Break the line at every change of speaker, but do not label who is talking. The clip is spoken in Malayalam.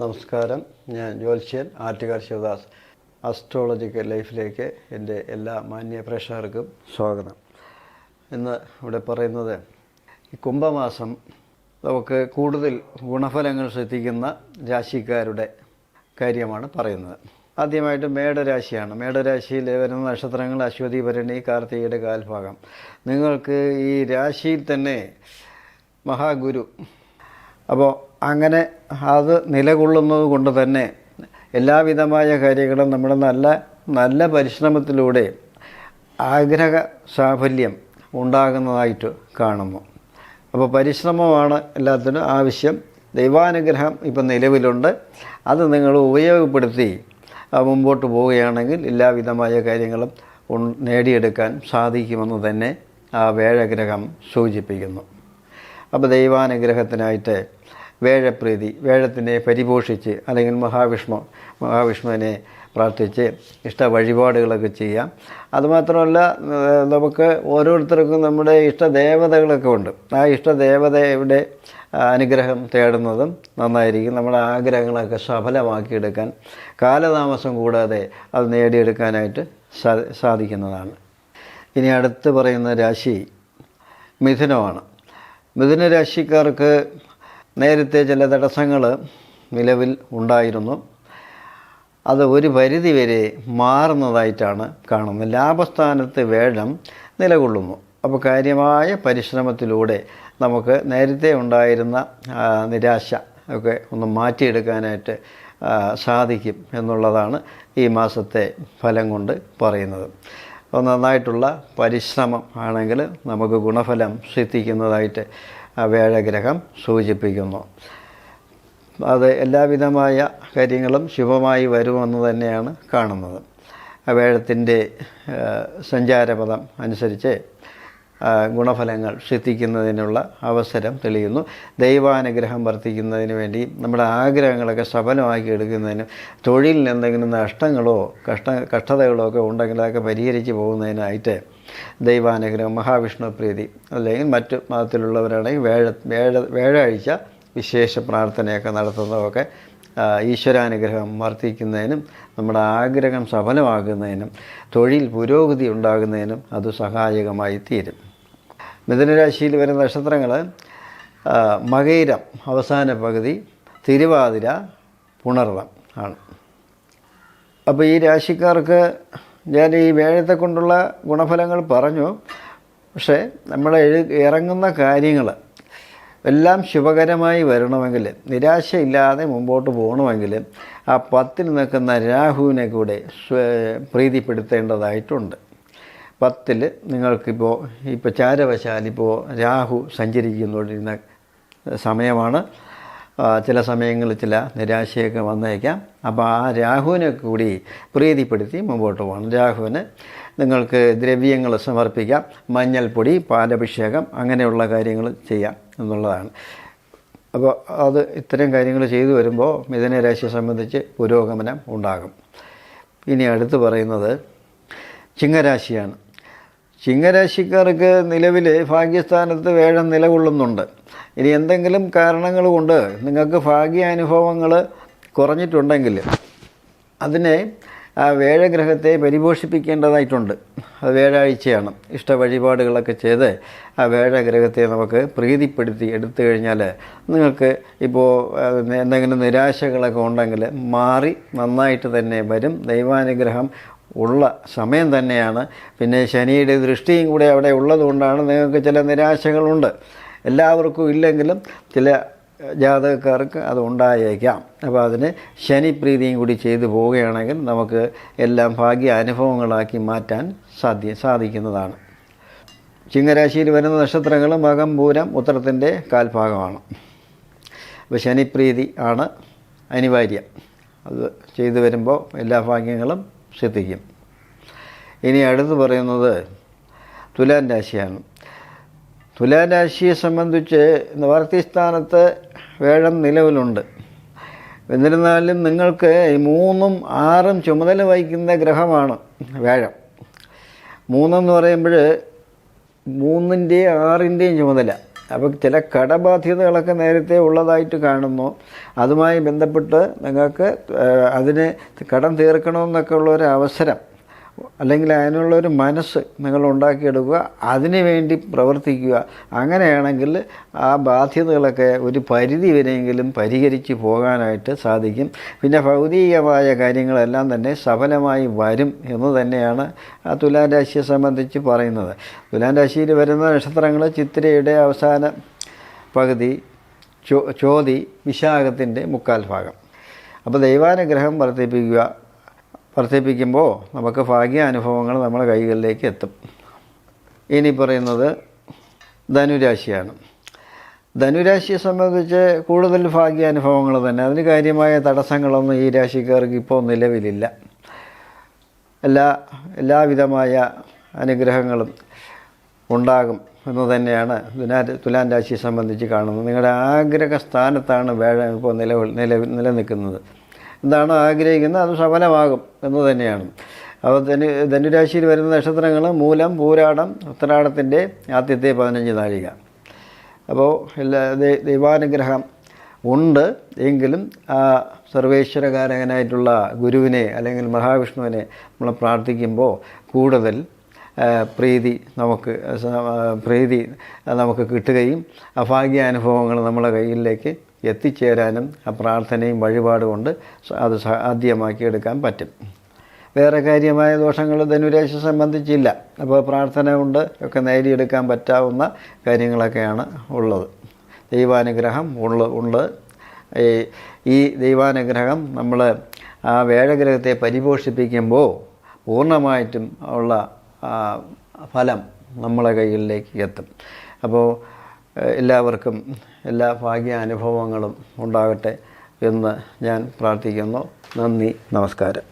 നമസ്കാരം. ഞാൻ ജ്യോത്സ്യൻ ആറ്റുകാർ ശിവദാസ് അസ്ട്രോളജിക്കൽ ലൈഫിലേക്ക് എന്റെ എല്ലാ മാന്യ പ്രേക്ഷകർക്കും സ്വാഗതം. ഇന്ന് ഇവിടെ പറയുന്നത് ഈ കുംഭമാസം നമുക്ക് കൂടുതൽ ഗുണഫലങ്ങൾ ശ്രദ്ധിക്കുന്ന രാശിക്കാരുടെ കാര്യമാണ് പറയുന്നത്. ആദ്യമായിട്ട് മേടരാശിയാണ്. മേടരാശിയിൽ വരുന്ന നക്ഷത്രങ്ങൾ അശ്വതി ഭരണി കാർത്തികയുടെ കാൽഭാഗം. നിങ്ങൾക്ക് ഈ രാശിയിൽ തന്നെ മഹാഗുരു. അപ്പോൾ അങ്ങനെ അത് നിലകൊള്ളുന്നത് കൊണ്ട് തന്നെ എല്ലാവിധമായ കാര്യങ്ങളും നമ്മൾ നല്ല നല്ല പരിശ്രമത്തിലൂടെ ആഗ്രഹ സാഫല്യം ഉണ്ടാകുന്നതായിട്ട് കാണുന്നു. അപ്പോൾ പരിശ്രമമാണ് എല്ലാത്തിനും ആവശ്യം. ദൈവാനുഗ്രഹം ഇപ്പം നിലവിലുണ്ട്. അത് നിങ്ങൾ ഉപയോഗപ്പെടുത്തി മുമ്പോട്ട് പോവുകയാണെങ്കിൽ എല്ലാവിധമായ കാര്യങ്ങളും നേടിയെടുക്കാൻ സാധിക്കുമെന്ന് തന്നെ ആ വേഴഗ്രഹം സൂചിപ്പിക്കുന്നു. അപ്പോൾ ദൈവാനുഗ്രഹത്തിനായിട്ട് വേഴപ്രീതി വേഴത്തിനെ പരിപോഷിച്ച് അല്ലെങ്കിൽ മഹാവിഷ്ണു മഹാവിഷ്ണുവിനെ പ്രാർത്ഥിച്ച് ഇഷ്ട വഴിപാടുകളൊക്കെ ചെയ്യാം. അതുമാത്രമല്ല നമുക്ക് ഓരോരുത്തർക്കും നമ്മുടെ ഇഷ്ടദേവതകളൊക്കെ ഉണ്ട്. ആ ഇഷ്ടദേവതയുടെ അനുഗ്രഹം തേടുന്നതും നന്നായിരിക്കും. നമ്മുടെ ആഗ്രഹങ്ങളൊക്കെ സഫലമാക്കിയെടുക്കാൻ കാലതാമസം കൂടാതെ അത് നേടിയെടുക്കാനായിട്ട് സാധിക്കുന്നതാണ്. ഇനി അടുത്ത് പറയുന്ന രാശി മിഥുനമാണ്. മിഥുന രാശിക്കാർക്ക് നേരത്തെ ചില തടസ്സങ്ങൾ നിലവിൽ ഉണ്ടായിരുന്നു. അത് ഒരു പരിധി വരെ മാറുന്നതായിട്ടാണ് കാണുന്നത്. ലാഭസ്ഥാനത്ത് വേഴം നിലകൊള്ളുന്നു. അപ്പോൾ കാര്യമായ പരിശ്രമത്തിലൂടെ നമുക്ക് നേരത്തെ ഉണ്ടായിരുന്ന നിരാശ ഒക്കെ ഒന്ന് മാറ്റിയെടുക്കാനായിട്ട് സാധിക്കും എന്നുള്ളതാണ് ഈ മാസത്തെ ഫലം കൊണ്ട് പറയുന്നത്. അപ്പോൾ നന്നായിട്ടുള്ള പരിശ്രമം ആണെങ്കിൽ നമുക്ക് ഗുണഫലം സിദ്ധിക്കുന്നതായിട്ട് വേഴഗ്രഹം സൂചിപ്പിക്കുന്നു. അത് എല്ലാവിധമായ കാര്യങ്ങളും ശുഭമായി വരുമെന്ന് തന്നെയാണ് കാണുന്നത്. വേഴത്തിന്റെ സഞ്ചാരപഥം അനുസരിച്ച് ഗുണഫലങ്ങൾ സിദ്ധിക്കുന്നതിനുള്ള അവസരം തെളിയുന്നു. ദൈവാനുഗ്രഹം വർദ്ധിക്കുന്നതിന് വേണ്ടി നമ്മുടെ ആഗ്രഹങ്ങളൊക്കെ സഫലമാക്കി എടുക്കുന്നതിനും തൊഴിലിൽ എന്തെങ്കിലും നഷ്ടങ്ങളോ കഷ്ട കഷ്ടതകളോ ഒക്കെ ഉണ്ടെങ്കിൽ അതൊക്കെ പരിഹരിച്ച് പോകുന്നതിനായിട്ട് ദൈവാനുഗ്രഹം മഹാവിഷ്ണു പ്രീതി അല്ലെങ്കിൽ മറ്റു മതത്തിലുള്ളവരാണെങ്കിൽ വേഴ വേഴ വ്യാഴാഴ്ച വിശേഷ പ്രാർത്ഥനയൊക്കെ നടത്തുന്നതൊക്കെ ഈശ്വരാനുഗ്രഹം വർദ്ധിക്കുന്നതിനും നമ്മുടെ ആഗ്രഹം സഫലമാകുന്നതിനും തൊഴിൽ പുരോഗതി ഉണ്ടാകുന്നതിനും അത് സഹായകമായി തീരും. മിഥുനരാശിയിൽ വരുന്ന നക്ഷത്രങ്ങൾ മകയിരം അവസാന പകുതി തിരുവാതിര പുണർവം ആണ്. അപ്പോൾ ഈ രാശിക്കാർക്ക് ഞാൻ ഈ വേഴത്തെ കൊണ്ടുള്ള ഗുണഫലങ്ങൾ പറഞ്ഞു. പക്ഷേ നമ്മൾ ഇറങ്ങുന്ന കാര്യങ്ങൾ എല്ലാം ശുഭകരമായി വരണമെങ്കിൽ നിരാശയില്ലാതെ മുമ്പോട്ട് പോകണമെങ്കിൽ ആ പത്തിൽ നിൽക്കുന്ന രാഹുവിനെ കൂടെ പ്രീതിപ്പെടുത്തേണ്ടതായിട്ടുണ്ട്. പത്തിൽ നിങ്ങൾക്കിപ്പോൾ ഇപ്പോൾ ചാരവശാൽ ഇപ്പോൾ രാഹു സഞ്ചരിക്കുന്നുകൊണ്ടിരുന്ന സമയമാണ്. ചില സമയങ്ങളിൽ ചില നിരാശയൊക്കെ വന്നേക്കാം. അപ്പോൾ ആ രാഹുവിനെ കൂടി പ്രീതിപ്പെടുത്തി മുമ്പോട്ട് പോകണം. രാഹുവിന് നിങ്ങൾക്ക് ദ്രവ്യങ്ങൾ സമർപ്പിക്കാം. മഞ്ഞൾപ്പൊടി പാലഭിഷേകം അങ്ങനെയുള്ള കാര്യങ്ങൾ ചെയ്യാം. എന്നുള്ളതാണ്. അപ്പോൾ അത് ഇത്തരം കാര്യങ്ങൾ ചെയ്തു വരുമ്പോൾ മിഥുന രാശിയെ സംബന്ധിച്ച് പുരോഗമനം ഉണ്ടാകും. ഇനി അടുത്ത് പറയുന്നത് ചിങ്ങരാശിയാണ്. ചിങ്ങരാശിക്കാർക്ക് നിലവിൽ ഭാഗ്യസ്ഥാനത്ത് വേഴം നിലകൊള്ളുന്നുണ്ട്. ഇനി എന്തെങ്കിലും കാരണങ്ങൾ കൊണ്ട് നിങ്ങൾക്ക് ഭാഗ്യാനുഭവങ്ങൾ കുറഞ്ഞിട്ടുണ്ടെങ്കിൽ അതിനെ ആ വേഴഗ്രഹത്തെ പരിപോഷിപ്പിക്കേണ്ടതായിട്ടുണ്ട്. അത് വേഴാഴ്ചയാണ് ഇഷ്ട വഴിപാടുകളൊക്കെ ചെയ്ത് ആ വേഴഗ്രഹത്തെ നമുക്ക് പ്രീതിപ്പെടുത്തി എടുത്തു കഴിഞ്ഞാൽ നിങ്ങൾക്ക് ഇപ്പോൾ എന്തെങ്കിലും നിരാശകളൊക്കെ ഉണ്ടെങ്കിൽ മാറി നന്നായിട്ട് തന്നെ വരും. ദൈവാനുഗ്രഹം ഉള്ള സമയം തന്നെയാണ്. പിന്നെ ശനിയുടെ ദൃഷ്ടിയും കൂടെ അവിടെ ഉള്ളതുകൊണ്ടാണ് നിങ്ങൾക്ക് ചില നിരാശകളുണ്ട്. എല്ലാവർക്കും ഇല്ലെങ്കിലും ചില ജാതകക്കാർക്ക് അത് ഉണ്ടായേക്കാം. അപ്പോൾ അതിന് ശനിപ്രീതിയും കൂടി ചെയ്തു പോവുകയാണെങ്കിൽ നമുക്ക് എല്ലാം ഭാഗ്യ അനുഭവങ്ങളാക്കി മാറ്റാൻ സാധ്യ സാധിക്കുന്നതാണ്. ചിങ്ങരാശിയിൽ വരുന്ന നക്ഷത്രങ്ങൾ മകം പൂരം ഉത്തരത്തിന്റെ കാൽഭാഗമാണ്. അപ്പോൾ ശനിപ്രീതി ആണ് അനിവാര്യം. അത് ചെയ്തു വരുമ്പോൾ എല്ലാ ഭാഗ്യങ്ങളും സിദ്ധിക്കും. ഇനി അടുത്ത് പറയുന്നത് തുലാൻ രാശിയാണ്. തുലാൻ രാശിയെ സംബന്ധിച്ച് നിവർത്തിസ്ഥാനത്ത് വേഴം നിലവിലുണ്ട്. എന്നിരുന്നാലും നിങ്ങൾക്ക് മൂന്നും ആറും ചുമതല വഹിക്കുന്ന ഗ്രഹമാണ് വേഴം. മൂന്നെന്ന് പറയുമ്പോൾ മൂന്നിന്റെയും ആറിന്റെയും ചുമതല. അപ്പോൾ ചില കടബാധ്യതകളൊക്കെ നേരത്തെ ഉള്ളതായിട്ട് കാണുന്നു. അതുമായി ബന്ധപ്പെട്ട് നിങ്ങൾക്ക് അതിന് കടം തീർക്കണമെന്നൊക്കെ ഉള്ള ഒരു അവസരം അല്ലെങ്കിൽ അതിനുള്ളൊരു മനസ്സ് നിങ്ങൾ ഉണ്ടാക്കിയെടുക്കുക അതിനു വേണ്ടി പ്രവർത്തിക്കുക. അങ്ങനെയാണെങ്കിൽ ആ ബാധ്യതകളൊക്കെ ഒരു പരിധി വരെയെങ്കിലും പരിഹരിച്ച് പോകാനായിട്ട് സാധിക്കും. പിന്നെ ഭൗതികമായ കാര്യങ്ങളെല്ലാം തന്നെ സഫലമായി വരും എന്ന് തന്നെയാണ് ആ തുലാം രാശിയെ സംബന്ധിച്ച് പറയുന്നത്. തുലാം രാശിയിൽ വരുന്ന നക്ഷത്രങ്ങൾ ചിത്രയുടെ അവസാന പകുതി ചോ ചോതി വിശാഖത്തിന്റെ മുക്കാൽ ഭാഗം. അപ്പോൾ ദൈവാനുഗ്രഹം വർദ്ധിപ്പിക്കുക വർദ്ധിപ്പിക്കുമ്പോൾ നമുക്ക് ഭാഗ്യാനുഭവങ്ങൾ നമ്മുടെ കൈകളിലേക്ക് എത്തും. ഇനി പറയുന്നത് ധനുരാശിയാണ്. ധനുരാശിയെ സംബന്ധിച്ച് കൂടുതൽ ഭാഗ്യാനുഭവങ്ങൾ തന്നെ. അതിന് കാര്യമായ തടസ്സങ്ങളൊന്നും ഈ രാശിക്കാർക്ക് ഇപ്പോൾ നിലവിലില്ല. എല്ലാ എല്ലാവിധമായ അനുഗ്രഹങ്ങളും ഉണ്ടാകും എന്ന് തന്നെയാണ് തുലാ തുലാൻ രാശിയെ സംബന്ധിച്ച് കാണുന്നത്. നിങ്ങളുടെ ആഗ്രഹ സ്ഥാനത്താണ് വേഴ ഇപ്പോൾ നില നില നിലനിൽക്കുന്നത്. എന്താണോ ആഗ്രഹിക്കുന്നത് അത് സഫലമാകും എന്ന് തന്നെയാണ്. അപ്പോൾ ധനു ധനുരാശിയിൽ വരുന്ന നക്ഷത്രങ്ങൾ മൂലം പൂരാടം ഉത്തരാടത്തിന്റെ ആദ്യത്തെ പതിനഞ്ച് നാഴിക. അപ്പോൾ എല്ലാ ദൈവാനുഗ്രഹം ഉണ്ട് എങ്കിലും ആ സർവേശ്വരകാരകനായിട്ടുള്ള ഗുരുവിനെ അല്ലെങ്കിൽ മഹാവിഷ്ണുവിനെ നമ്മൾ പ്രാർത്ഥിക്കുമ്പോൾ കൂടുതൽ പ്രീതി നമുക്ക് പ്രീതി നമുക്ക് കിട്ടുകയും അഭാഗ്യാനുഭവങ്ങൾ നമ്മളെ കയ്യിലേക്ക് എത്തിച്ചേരാനും ആ പ്രാർത്ഥനയും വഴിപാടും കൊണ്ട് അത് സാധ്യമാക്കിയെടുക്കാൻ പറ്റും. വേറെ കാര്യമായ ദോഷങ്ങൾ ധനുരാശി സംബന്ധിച്ചില്ല. അപ്പോൾ പ്രാർത്ഥന കൊണ്ട് ഒക്കെ നേടിയെടുക്കാൻ പറ്റാവുന്ന കാര്യങ്ങളൊക്കെയാണ് ഉള്ളത്. ദൈവാനുഗ്രഹം ഉള്ള ഉണ്ട്. ഈ ദൈവാനുഗ്രഹം നമ്മൾ ആ വേഴഗ്രഹത്തെ പരിപോഷിപ്പിക്കുമ്പോൾ പൂർണമായിട്ടും ഉള്ള ഫലം നമ്മളെ കയ്യിലേക്ക് എത്തും. അപ്പോൾ എല്ലാവർക്കും എല്ലാ ഭാഗ്യ അനുഭവങ്ങളും ഉണ്ടാകട്ടെ എന്ന് ഞാൻ പ്രാർത്ഥിക്കുന്നു. നന്ദി നമസ്കാരം.